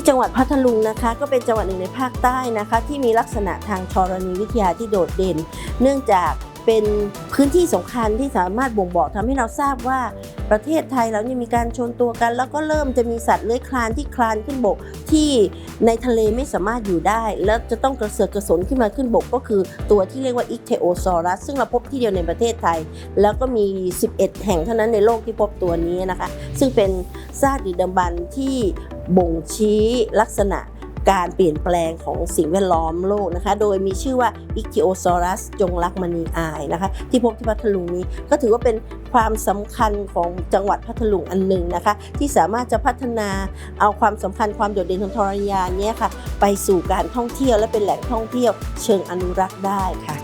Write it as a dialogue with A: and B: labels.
A: ที่จังหวัดพัทลุงนะคะ ก็เป็นจังหวัดหนึ่งในภาคใต้นะคะ ที่มีลักษณะทางธรณีวิทยาที่โดดเด่น เนื่องจากเป็นพื้นที่สำคัญที่สามารถบ่งบอกทำให้เราทราบว่าประเทศไทยเราเนี่ยมีการชนตัวกัน แล้วก็เริ่มจะมีสัตว์เลื้อยคลานที่คลานขึ้นบก ที่ในทะเลไม่สามารถอยู่ได้ แล้วจะต้องกระเสือกกระสนขึ้นมาขึ้นบก ก็คือตัวที่เรียกว่าอิกเทโอซอรัสซึ่งเราพบที่เดียวในประเทศไทย แล้วก็มี 11 แห่งเท่านั้นในโลกที่พบตัวนี้นะคะ ซึ่งเป็นซากดึกดำบรรพ์ที่ บ่งชี้ลักษณะการเปลี่ยนแปลงของสิ่งแวดล้อมโลกนะคะ โดยมีชื่อว่า i c h t i o s a u r u s จงรักมณีอายนะคะ ที่พบที่พัทลุงนี้ก็ถือว่าเป็นความสำคัญของจังหวัดพัทลุงอันหนึ่งนะคะ ที่สามารถจะพัฒนาเอาความสำคัญความโดดเด่นของธรณียานเนี้ยค่ะ ไปสู่การท่องเที่ยวและเป็นแหล่งท่องเที่ยวเชิงอนุรักษ์ได้ค่ะ